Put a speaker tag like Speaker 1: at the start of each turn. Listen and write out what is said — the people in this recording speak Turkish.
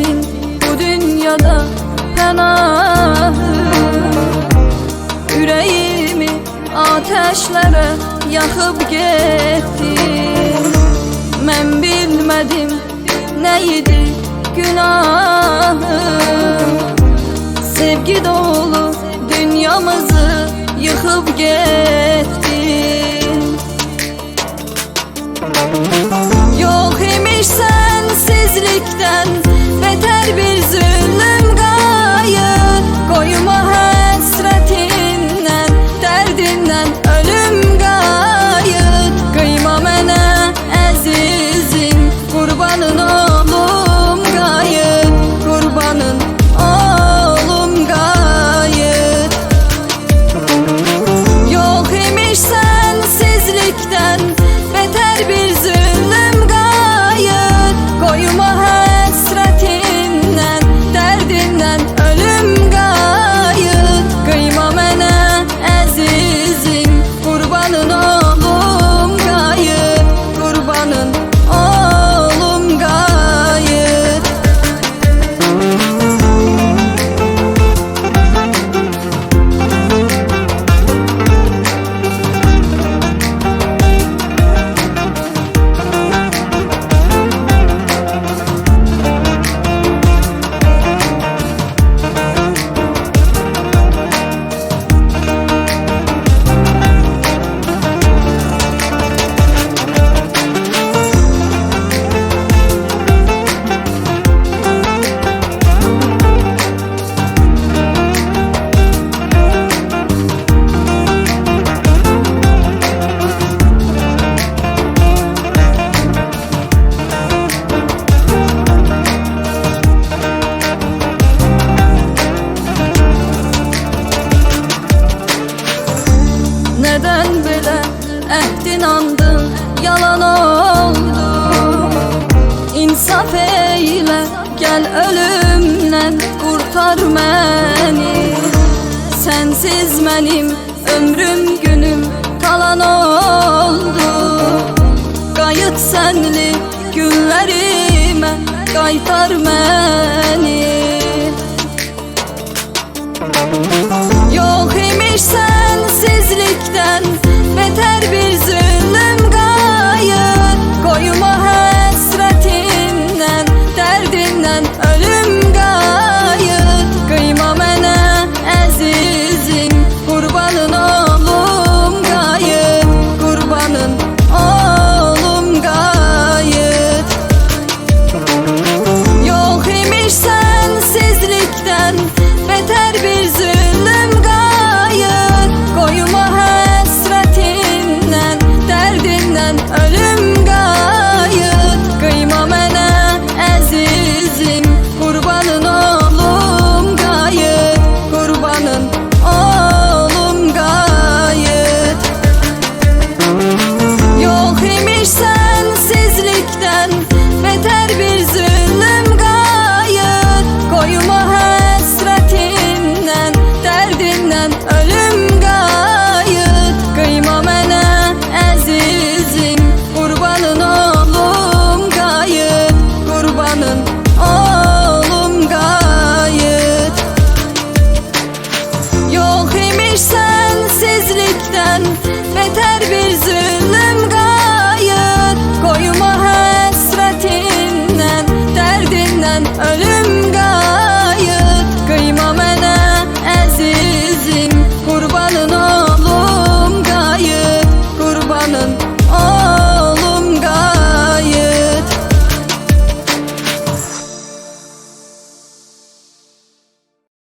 Speaker 1: Senin bu dünyada penahım Yüreğimi ateşlere yakıp gittin Mən bilmədim nə idi günahım Sevgi dolu dünyamızı yıkıp gittin Müzik ehdin andın yalan oldu. İnsaf eyle gel ölümden kurtar beni. Sensiz benim ömrüm günüm kalan oldu. Kayıt senli günlerime kaytar beni Beterlikten beter bir zulüm.